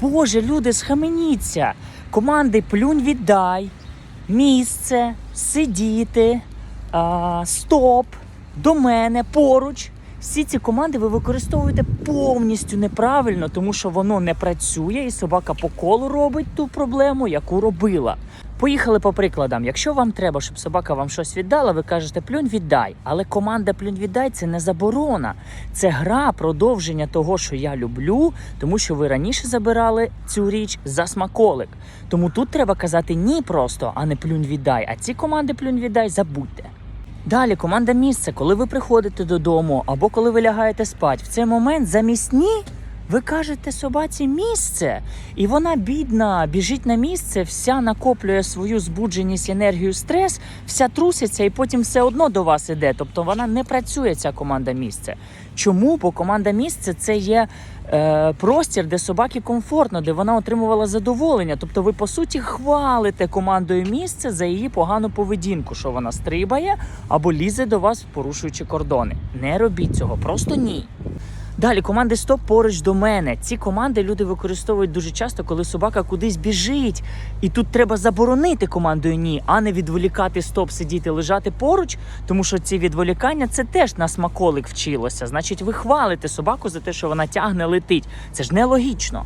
Боже, люди, схаменіться. Команди плюнь віддай, місце, сидіти, а, стоп, до мене, поруч. Всі ці команди ви використовуєте повністю неправильно, тому що воно не працює, і собака по колу робить ту проблему, яку робила. Поїхали по прикладам. Якщо вам треба, щоб собака вам щось віддала, ви кажете плюнь віддай. Але команда плюнь віддай це не заборона. Це гра, продовження того, що я люблю, тому що ви раніше забирали цю річ за смаколик. Тому тут треба казати ні просто, а не плюнь віддай. А ці команди плюнь віддай забудьте. Далі команда місце, коли ви приходите додому або коли ви лягаєте спати, в цей момент замість ні. Ви кажете собаці місце, і вона бідна, біжить на місце, вся накоплює свою збудженість, енергію, стрес, вся труситься і потім все одно до вас іде. Тобто вона не працює ця команда місце. Чому? Бо команда місце це є е, простір, де собаки комфортно, де вона отримувала задоволення. Тобто, ви по суті хвалите командою місце за її погану поведінку, що вона стрибає або лізе до вас, порушуючи кордони. Не робіть цього, просто ні. Далі команди стоп поруч до мене. Ці команди люди використовують дуже часто, коли собака кудись біжить. І тут треба заборонити командою ні, а не відволікати стоп, сидіти, лежати поруч, тому що ці відволікання це теж на смаколик вчилося. Значить, ви хвалите собаку за те, що вона тягне, летить. Це ж нелогічно.